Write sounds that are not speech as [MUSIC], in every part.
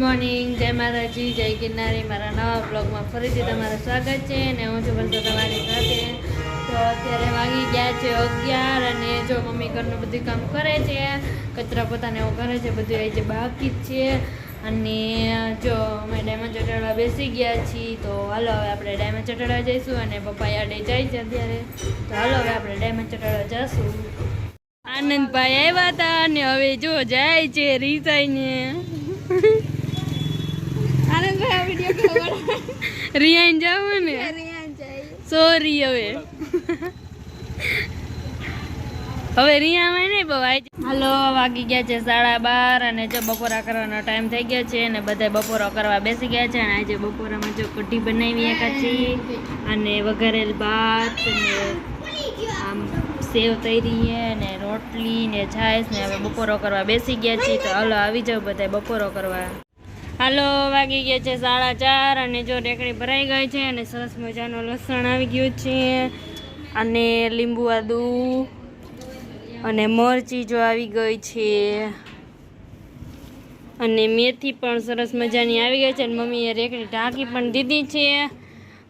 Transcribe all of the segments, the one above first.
Morning, જય માતાજી, જય ગિરનારી, મારા નવા બ્લોગમાં ફરીથી તમારું સ્વાગત છે અને હું છું બનતો તમારી સાથે. તો અત્યારે વાગી ગયા છે અગિયાર અને જો મમ્મી ઘરનું બધું કામ કરે છે, કચરા પોતાને એવું કરે છે, બધું એ જે બાકી જ છે. અને જો અમે ડાયમંડ ચટાડવા બેસી ગયા છીએ, તો હાલો હવે આપણે ડાયમંડ ચટાડવા જઈશું અને પપ્પા યાડે જાય છે અત્યારે. તો હાલો હવે આપણે ડાયમંડ ચટાડવા જઈશું આનંદભાઈ આવ્યા હતા અને હવે જો જાય છે, રીસાઈને. આ વિડિયો કેવો રિયાન જાવ ને. રિયાન જાય. સોરી હવે. હવે રિયામાં નહીં બહુ હાલો વાગી ગયા છે સાડા બાર અને જો બપોરા કરવાનો ટાઈમ થઈ ગયો છે અને બધા બપોરો કરવા બેસી ગયા છે અને આજે બપોરામાં જો કઢી બનાવી કાચી અને વઘારેલ ભાત અને આમ સેવ તૈરી છે ને રોટલી ને છાશ ને હવે બપોરો કરવા બેસી ગયા છીએ તો હાલો આવી જાવ બધા બપોરો કરવા. હાલો, વાગી ગયા છે સાડા ચાર અને જો રેકડી ભરાઈ ગઈ છે અને સરસ મજાનું લસણ આવી ગયું છે. અને લીંબુ આદુ અને મરચી જો આવી ગઈ છે. અને મેથી પણ સરસ મજાની આવી ગઈ છે અને મમ્મીએ રેકડી ઢાંકી પણ દીધી છે.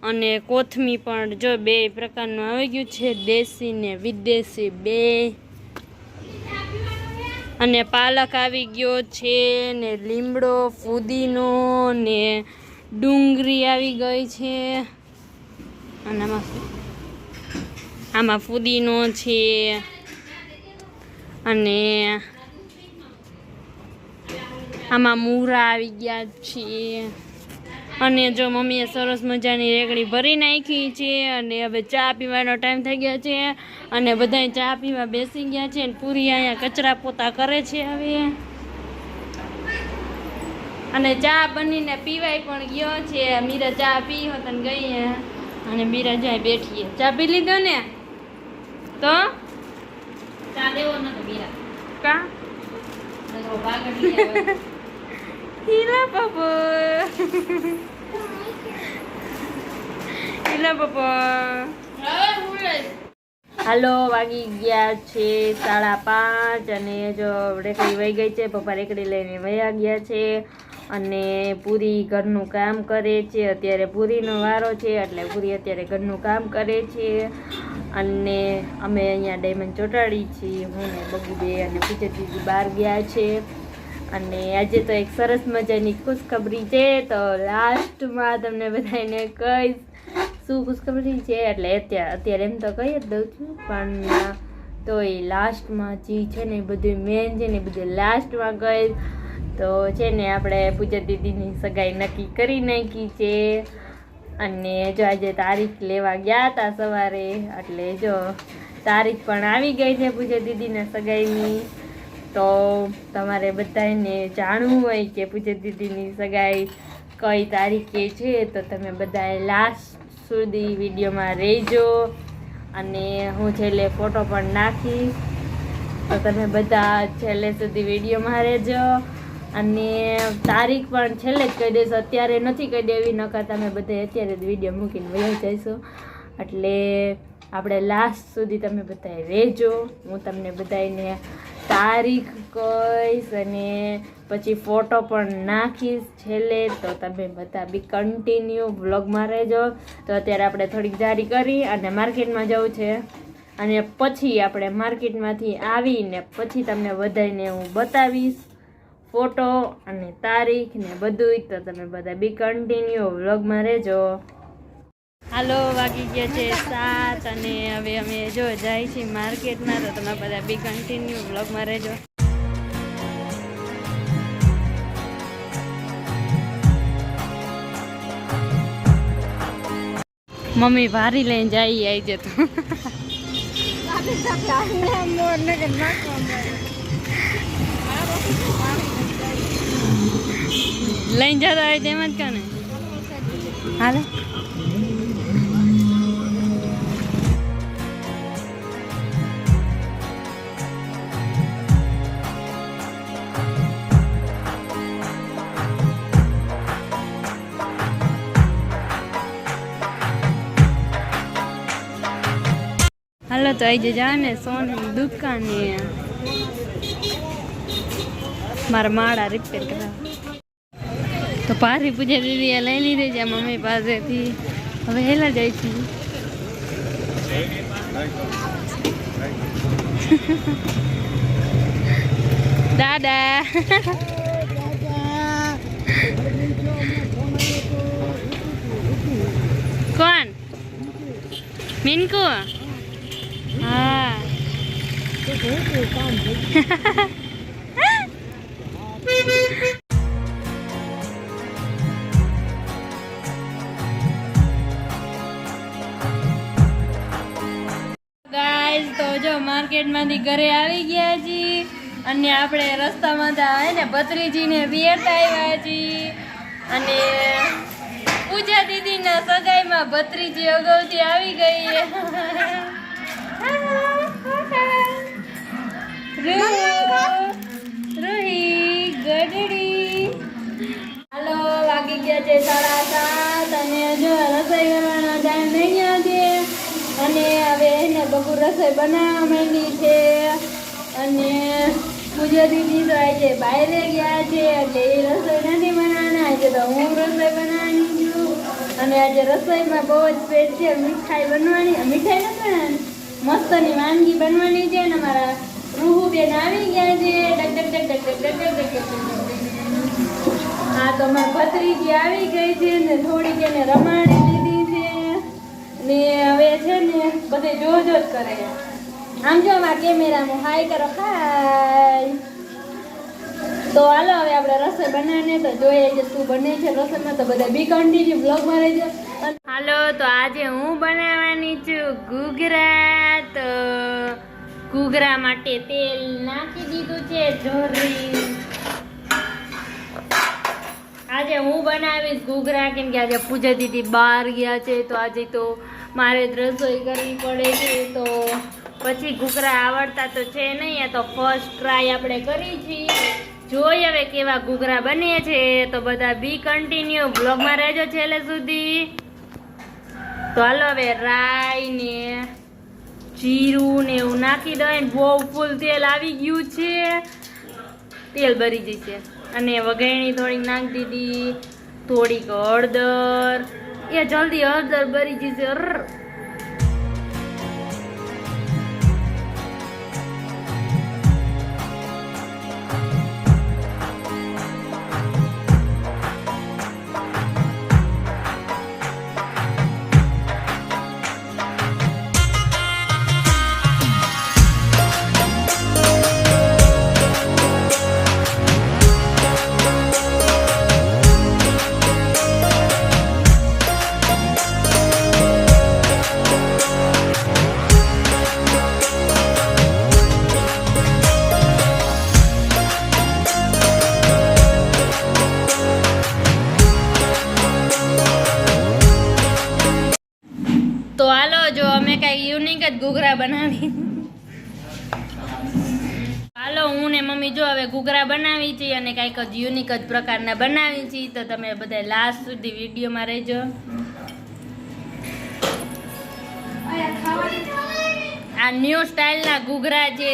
અને કોથમી પણ જો બે પ્રકારનું આવી ગયું છે, દેશી ને વિદેશી બે. અને પાલક આવી ગયો છે ને લીમડો, ફુદીનો ને ડુંગળી આવી ગઈ છે. અને આમાં આમાં ફુદીનો છે અને આમાં મૂરા આવી ગયા છે. અને જો મમ્મીએ સરસ મજાની રેકડી ભરી નાખી છે અને હવે ચા પીવાનો ટાઈમ થઈ ગયો છે અને બધા ચા પીવા બેસી ગયા છે અને પૂરી અહીંયા કચરા પોતા કરે છે હવે. અને ચા બનીને પીવાય પણ ગયો છે. મીરા ચા પી હોત ને ગઈ અને મીરા જાય બેઠીએ ચા પી લીધો ને? તો? ચા દેવો નતો બીરા કા? [LAUGHS] હું લઈશ હાલો, વાગી ગયા છે સાડા પાંચ અને જો રેકડી વહી ગઈ છે, પપ્પા રેકડી લઈને વયા ગયા છે અને પૂરી ઘરનું કામ કરે છે. અત્યારે પૂરીનો વારો છે, એટલે પૂરી અત્યારે ઘરનું કામ કરે છે અને અમે અહીંયા ડાયમંડ ચોંટાડી છીએ. હું ને બગુબે અને પૂજે દીદી બહાર ગયા છે અને આજે તો એક સરસ મજાની ખુશખબરી છે. તો લાસ્ટમાં તમને બધાને કહીશ શું ખુશખબરી છે, એટલે અત્યારે અત્યારે એમ તો કહી જ દઉં છું, પણ તોય લાસ્ટમાં જે છે ને એ બધું મેન છે ને એ બધું લાસ્ટમાં કહીશ તો છે ને આપણે પૂજા દીદીની સગાઈ નક્કી કરી નાખી છે. અને જો આજે તારીખ લેવા ગયા હતા સવારે, એટલે જો તારીખ પણ આવી ગઈ છે પૂજા દીદીના સગાઈની. તો તમારે બધાને જાણવું હોય કે પૂજા દીદીની સગાઈ કઈ તારીખે છે, તો તમે બધાએ લાસ્ટ સુધી વિડીયોમાં રહેજો અને હું છેલ્લે ફોટો પણ નાખીશ તો તમે બધા છેલ્લે સુધી વિડીયોમાં રહેજો. અને તારીખ પણ છેલ્લે જ કહી દઈશ, અત્યારે નથી કહી દેવી, નકર તમે બધે અત્યારે જ વીડિયો મૂકીને વહી જઈશો. એટલે આપણે લાસ્ટ સુધી તમે બધાએ રહેજો. હું તમને બધાને તારીખ કહીશ અને પછી ફોટો પણ નાખીશ છેલ્લે. તો તમે બધા બી કન્ટિન્યુ બ્લોગમાં રહેજો. તો અત્યારે આપણે થોડીક જારી કરી અને માર્કેટમાં જવું છે. અને પછી આપણે માર્કેટમાંથી આવીને પછી તમને બધાને હું બતાવીશ ફોટો અને તારીખ ને બધું તો તમે બધા બી કન્ટિન્યુ વ્લોગમાં રહેજો. હાલો, વાગી ગયા છે સાત અને હવે અમે જો જાય છીએ માર્કેટમાં, તો તમે બધા બી કન્ટિન્યુ બ્લોગમાં રહેજો. મમ્મી ભારી લઈને જાય આવી જતો. લઈને જતા હોય તેમ જ કાને? હાલે. તો આવી જા ને સોની દુકાને. મારા માળા રિપેર કરાવ. તો પારી પૂજા દીદી લઈ લીધી છે મમ્મી પાસેથી. હવે હેલા જાય છે. દાદા. કોણ? મિનકુ? જો માર્કેટમાંથી ઘરે આવી ગયા છીએ અને આપણે રસ્તામાં તો આવે ને ભત્રીજીને વિયરતા આવ્યા છીએ. અને પૂજા દીદીના સગાઈમાં ભત્રીજી અગાઉથી આવી ગઈ [LAUGHS] રૂહી. ગઢડી. હાલો, વાગી ગયા છે રસોઈ કરવાનો ટાઈમ થઈ હવે એને બપોર રસોઈ બનાવવા માંડી છે. અને પૂજા દીદી તો આજે ગયા છે એ રસોઈ નથી બનાવવાના. આજે તો હું રસોઈ બનાવવાની છું. અને આજે રસોઈમાં બહુ જ સ્પેશિયલ મીઠાઈ બનવાની. મીઠાઈ નથી મસ્તની વાનગી બનવાની છે અને મારા બેન આવી ગયા છે હા તો અમારી ભત્રીજી આવી ગઈ છે ને થોડીક એને રમાડી લીધી છે ને હવે છે ને બધે જોજો જ કરે આમ જો આ કેમેરામાં હાય કરો હાય તો હાલો હવે આપણે રસોઈ બનાવીને તો જોઈએ છે શું બને છે રસોઈમાં તો બધા બી કંડી જ બ્લોગ બ્લોગમાં છે હાલો તો આજે હું બનાવવાની છું ઘૂઘરા તો ઘૂઘરા માટે તેલ નાખી દીધું છે જોરી આજે હું બનાવીશ ઘૂઘરા, કેમ કે આજે પૂજા દીદી બહાર ગયા છે, તો આજે તો મારે રસોઈ કરવી પડે છે, તો પછી ઘૂઘરા આવડતા તો છે નહીં તો ફર્સ્ટ ટ્રાય આપણે કરી છીએ. જોઈ હવે કેવા ઘૂઘરા બને છે, તો બધા બી કન્ટિન્યુ બ્લોગમાં રહેજો છેલ્લે સુધી. તો હાલો હવે રાઈ ને જીરું ને એવું નાખી દઈને બહુ ફૂલ તેલ આવી ગયું છે. તેલ ભરી જશે. અને વઘાણી થોડીક નાખી દીધી. થોડીક હળદર. એ જલ્દી હળદર ભરી જશે. જ ઘૂઘરા બનાવી. હાલો, હું ને મમ્મી જો હવે ઘૂઘરા બનાવી છીએ અને કંઈક જ યુનિક જ પ્રકારના બનાવી છીએ, તો તમે બધા લાસ્ટ સુધી વિડીયોમાં રહેજો. આ ન્યૂ સ્ટાઇલના ઘૂઘરા છે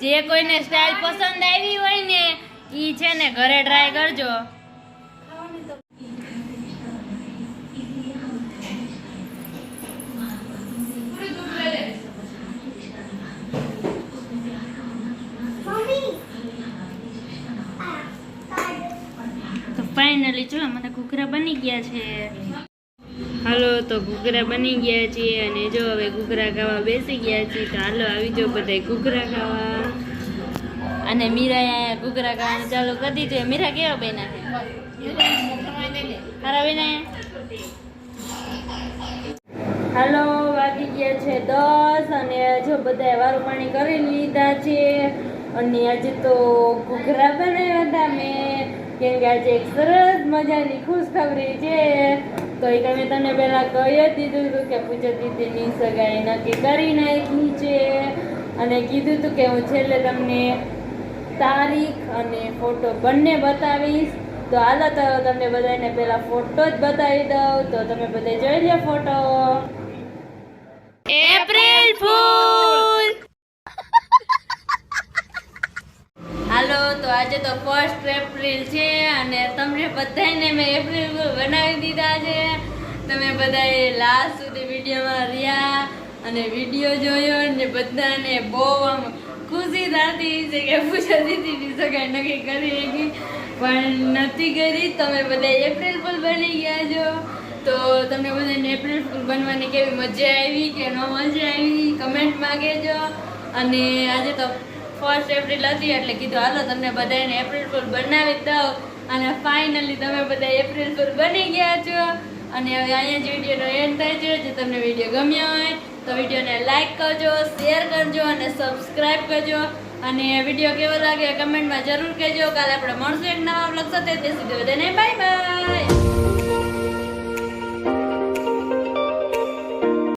જે કોઈને સ્ટાઇલ પસંદ આવી હોય ને એ છે ને ઘરે ટ્રાય કરજો તો ફાઇનલી ચલો મને ઘૂઘરા બની ગયા છે. હાલો તો ઘૂઘરા બની ગયા છે અને જો હવે ઘૂઘરા ખાવા બેસી ગયા છીએ તો હાલો આવી જાઓ બધા ઘૂઘરા ખાવા. અને મીરા અહીંયા ઘૂઘરા ખાવાનું ચાલુ કરી દીધું. મીરા કેવા બેના હારા બેના હાલો વાગી ગયા છે દસ અને જો બધાએ વારું પાણી કરી લીધા છે. અને આજે તો ઘૂઘરા બનાવ્યા હતા મેં. કેમ કે આજે એક સરસ મજાની ખુશખબરી છે. તો એ તમે તને પહેલાં કહી દીધું હતું કે પૂજા દીદીની સગાઈ નક્કી કરી નાખી છે. અને કીધું હતું કે હું છેલ્લે તમને તારીખ અને ફોટો બંને બતાવીશ. તો હાલો તો તમને બધાને પહેલા ફોટો જ બતાવી દઉં. તો તમે બધા જોઈ લો ફોટો. April fool! હાલો તો આજે તો ફર્સ્ટ એપ્રિલ છે અને તમને બધાને મેં એપ્રિલ બનાવી દીધા છે. તમે બધાએ લાસ્ટ સુધી વિડીયોમાં રહ્યા અને વીડિયો જોયો ને બધાને બહુ આમ ખુશી થતી છે કે પૂજા દીદીની સગાઈ નક્કી કરી હતી પણ નથી કરી, તમે બધા એપ્રિલ ફૂલ બની ગયા છો. તો તમને બધાને એપ્રિલ ફૂલ બનવાની કેવી મજા આવી કે ન મજા આવી? કમેન્ટમાં કહેજો અને આજે તો ફર્સ્ટ એપ્રિલ હતી એટલે કીધું, હાલો તમને બધાને એપ્રિલ ફૂલ બનાવી દઉં. અને ફાઇનલી તમે બધા એપ્રિલ ફૂલ બની ગયા છો. અને હવે અહીંયા જ વિડીયોનો એન્ડ થાય છે જો તમને વીડિયો ગમ્યો હોય, તો વિડીયોને લાઇક કરજો શેર કરજો અને સબસ્ક્રાઈબ કરજો. અને વીડિયો કેવો લાગે કમેન્ટમાં જરૂર કહેજો. કાલે આપણે મળશું એક નવા બ્લોગ સાથે. તે સુધી બધાને બાય બાય